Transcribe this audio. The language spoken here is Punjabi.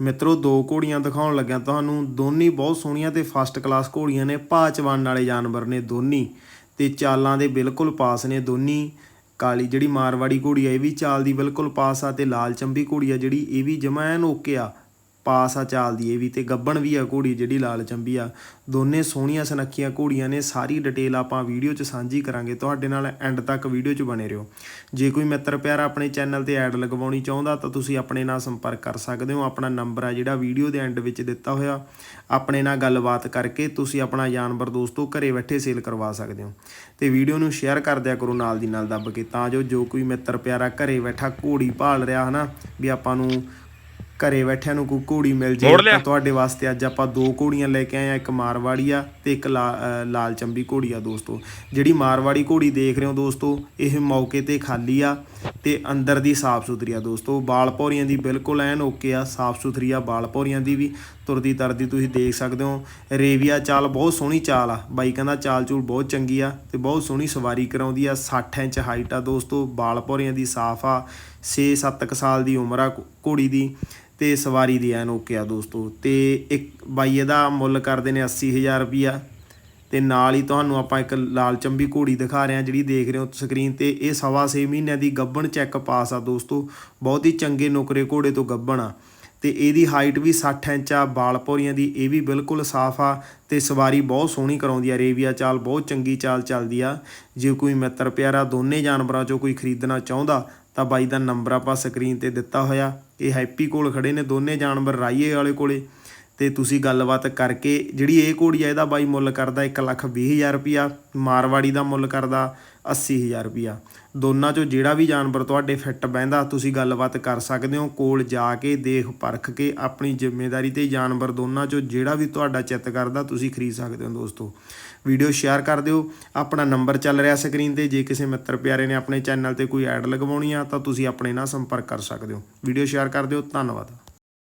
ਮਿੱਤਰੋ, ਦੋ ਘੋੜੀਆਂ ਦਿਖਾਉਣ ਲੱਗਿਆ ਤੁਹਾਨੂੰ। ਦੋਨੀ ਬਹੁਤ ਸੋਹਣੀਆਂ ਤੇ ਫਸਟ ਕਲਾਸ ਘੋੜੀਆਂ ਨੇ। ਭਾਚਵਾਨ ਵਾਲੇ ਜਾਨਵਰ ਨੇ ਦੋਨੀ। ਤੇ ਚਾਲਾਂ ਦੇ ਬਿਲਕੁਲ ਪਾਸ ਨੇ ਦੋਨੀ। ਕਾਲੀ ਜਿਹੜੀ ਮਾਰਵਾੜੀ ਘੋੜੀ ਆ, ਇਹ ਵੀ ਚਾਲ ਦੀ ਬਿਲਕੁਲ ਪਾਸ ਆ ਤੇ ਲਾਲ ਚੰਬੀ ਘੋੜੀ ਆ ਜਿਹੜੀ, ਇਹ ਵੀ ਜਮਾ ਓਕੇ ਆ। ਪਾਸ ਆ ਚਾਲ ਦੀ ਵੀ ਤੇ ਗੱਬਣ ਵੀ ਆ ਘੋੜੀ ਜਿਹੜੀ ਲਾਲ ਚੰਬੀ ਆ। ਦੋਨੇ ਸੋਹਣੀਆਂ ਸਨੱਖੀਆਂ ਘੋੜੀਆਂ ਨੇ, ਸਾਰੀ ਡਿਟੇਲ ਆਪਾਂ ਵੀਡੀਓ 'ਚ ਸਾਂਝੀ ਕਰਾਂਗੇ। ਤੁਹਾਡੇ ਨਾਲ ਐਂਡ ਤੱਕ ਵੀਡੀਓ 'ਚ ਬਣੇ ਰਹੋ। ਜੇ ਕੋਈ ਮਿੱਤਰ ਪਿਆਰਾ ਆਪਣੇ ਚੈਨਲ ਤੇ ਐਡ ਲਗਵਾਉਣੀ ਚਾਹੁੰਦਾ ਤਾਂ ਤੁਸੀਂ ਆਪਣੇ ਨਾਲ ਸੰਪਰਕ ਕਰ ਸਕਦੇ ਹੋ। ਆਪਣਾ ਨੰਬਰ ਆ ਜਿਹੜਾ ਵੀਡੀਓ ਦੇ ਐਂਡ ਵਿੱਚ ਦਿੱਤਾ ਹੋਇਆ। ਆਪਣੇ ਨਾਲ ਗੱਲਬਾਤ ਕਰਕੇ ਤੁਸੀਂ ਆਪਣਾ ਜਾਨਵਰ ਦੋਸਤੋ ਘਰੇ ਬੈਠੇ ਸੇਲ ਕਰਵਾ ਸਕਦੇ ਹੋ। ਤੇ ਵੀਡੀਓ ਨੂੰ ਸ਼ੇਅਰ ਕਰ ਦਿਆ ਕਰੋ, ਨਾਲ ਦੀ ਨਾਲ ਦੱਬ ਕੇ। ਤਾਂ ਜੋ ਜੋ ਕੋਈ ਮਿੱਤਰ ਪਿਆਰਾ ਘਰੇ ਬੈਠਾ ਘੋੜੀ ਭਾਲ ਰਿਹਾ ਹਨਾ, ਵੀ ਆਪਾਂ ਨੂੰ ਘਰੇ ਬੈਠਿਆਂ ਨੂੰ ਕੋਈ ਘੋੜੀ ਮਿਲ ਜੇ। ਤਾਂ ਤੁਹਾਡੇ ਵਾਸਤੇ ਅੱਜ ਆਪਾਂ ਦੋ ਘੋੜੀਆਂ ਲੈ ਕੇ ਆਏ ਆ ਇੱਕ ਮਾਰਵਾੜੀ ਆ ਤੇ ਇੱਕ ਲਾਲ ਚੰਬੀ ਘੋੜੀ ਆ ਦੋਸਤੋ। ਜਿਹੜੀ ਮਾਰਵਾੜੀ ਘੋੜੀ ਦੇਖ ਰਹੇ ਹੋ ਦੋਸਤੋ ਇਹ ਮੌਕੇ ਤੇ ਖਾਲੀ ਆ ਤੇ ਅੰਦਰ ਦੀ ਸਾਫ਼ ਸੁਥਰੀ ਆ ਦੋਸਤੋ। ਬਾਲ ਪੌਰੀਆਂ ਦੀ ਬਿਲਕੁਲ ਐਨ ਓਕੇ ਆ ਸਾਫ਼ ਸੁਥਰੀ ਆ ਬਾਲ ਪੌਰੀਆਂ ਦੀ ਵੀ। ਤੁਰਦੀ ਤਰਦੀ ਤੁਸੀਂ ਦੇਖ ਸਕਦੇ ਹੋ ਰੇਵੀਆ ਚਾਲ ਬਹੁਤ ਸੋਹਣੀ ਚਾਲ ਆ। ਬਾਈ ਕਹਿੰਦਾ ਚਾਲ ਚੂਲ ਬਹੁਤ ਚੰਗੀ ਆ ਤੇ ਬਹੁਤ ਸੋਹਣੀ ਸਵਾਰੀ ਕਰਾਉਂਦੀ ਆ 60 ਇੰਚ ਹਾਈਟ ਆ ਦੋਸਤੋ। ਬਾਲ ਪੌਰੀਆਂ ਦੀ ਸਾਫ਼ ਆ 6-7 ਸਾਲ ਦੀ ਉਮਰ ਆ ਘੋੜੀ ਦੀ ਤੇ ਸਵਾਰੀ ਦੀ ਐਨ ਓਕੇ ਆ ਦੋਸਤੋ। ਤੇ ਇੱਕ ਬਾਈ ਇਹਦਾ ਮੁੱਲ ਕਰਦੇ ਨੇ 80000 ਰੁਪਿਆ ਤੇ ਨਾਲ ਹੀ ਤੁਹਾਨੂੰ ਆਪਾਂ ਇੱਕ ਲਾਲ ਚੰਬੀ ਘੋੜੀ ਦਿਖਾ ਰਹੇ ਹਾਂ, ਜਿਹੜੀ ਦੇਖ ਰਹੇ ਹੋ ਸਕਰੀਨ ਤੇ। ਇਹ ਸਵਾ ਛੇ ਮਹੀਨਿਆਂ ਦੀ ਗੱਬਣ ਚੈੱਕ ਪਾਸ ਆ ਦੋਸਤੋ। ਬਹੁਤ ਹੀ ਚੰਗੇ ਨੁਕਰੇ ਘੋੜੇ ਤੋਂ ਗੱਬਣ ਆ। ਤੇ ਇਹਦੀ ਹਾਈਟ ਵੀ 60 ਇੰਚ ਆ, ਬਾਲ ਪੌਰੀਆਂ ਦੀ ਇਹ ਵੀ ਬਿਲਕੁਲ ਸਾਫ਼ ਆ। ਤੇ ਸਵਾਰੀ ਬਹੁਤ ਸੋਹਣੀ ਕਰਾਉਂਦੀ ਆ, ਰੇਵੀਆ ਚਾਲ ਬਹੁਤ ਚੰਗੀ ਚਾਲ ਚੱਲਦੀ ਆ। ਜੇ ਕੋਈ ਮਿੱਤਰ ਪਿਆਰਾ ਦੋਨੇ ਜਾਨਵਰਾਂ ਚੋਂ ਕੋਈ ਖਰੀਦਣਾ ਚਾਹੁੰਦਾ ਤਾਂ ਬਾਈ ਦਾ ਨੰਬਰ ਆਪਾਂ ਸਕਰੀਨ ਤੇ ਦਿੱਤਾ ਹੋਇਆ ਇਹ ਹੈਪੀ ਕੋਲ ਖੜੇ ਨੇ ਦੋਨੇ ਜਾਨਵਰ ਰਾਈਏ ਵਾਲੇ ਕੋਲੇ। ਤੇ ਤੁਸੀਂ ਗੱਲਬਾਤ ਕਰਕੇ ਜਿਹੜੀ ਇਹ ਘੋੜੀ ਆ, ਇਹਦਾ ਬਾਈ ਮੁੱਲ ਕਰਦਾ 120000 ਰੁਪਿਆ ਮਾਰਵਾੜੀ ਦਾ ਮੁੱਲ ਕਰਦਾ 80000 ਰੁਪਿਆ ਦੋਨਾਂ ਚੋਂ ਜਿਹੜਾ ਵੀ ਜਾਨਵਰ ਤੁਹਾਡੇ ਫਿੱਟ ਬਹਿੰਦਾ, ਤੁਸੀਂ ਗੱਲਬਾਤ ਕਰ ਸਕਦੇ ਹੋ, ਕੋਲ ਜਾ ਕੇ, ਦੇਖ ਪਰਖ ਕੇ, ਆਪਣੀ ਜ਼ਿੰਮੇਵਾਰੀ ਤੇ ਜਾਨਵਰ ਦੋਨਾਂ ਚੋਂ ਜਿਹੜਾ ਵੀ ਤੁਹਾਡਾ ਚਿੱਤ ਕਰਦਾ, ਤੁਸੀਂ ਖਰੀਦ ਸਕਦੇ ਹੋ ਦੋਸਤੋ। ਵੀਡੀਓ ਸ਼ੇਅਰ ਕਰ ਦਿਓ। ਆਪਣਾ ਨੰਬਰ ਚੱਲ ਰਿਹਾ ਸਕਰੀਨ ਤੇ। ਜੇ ਕਿਸੇ ਮਿੱਤਰ ਪਿਆਰੇ ਨੇ ਆਪਣੇ ਚੈਨਲ ਤੇ ਕੋਈ ਐਡ ਲਗਵਾਉਣੀ ਆ, ਤਾਂ ਤੁਸੀਂ ਆਪਣੇ ਨਾਲ ਸੰਪਰਕ ਕਰ ਸਕਦੇ ਹੋ। ਵੀਡੀਓ ਸ਼ੇਅਰ ਕਰ ਦਿਓ। ਧੰਨਵਾਦ।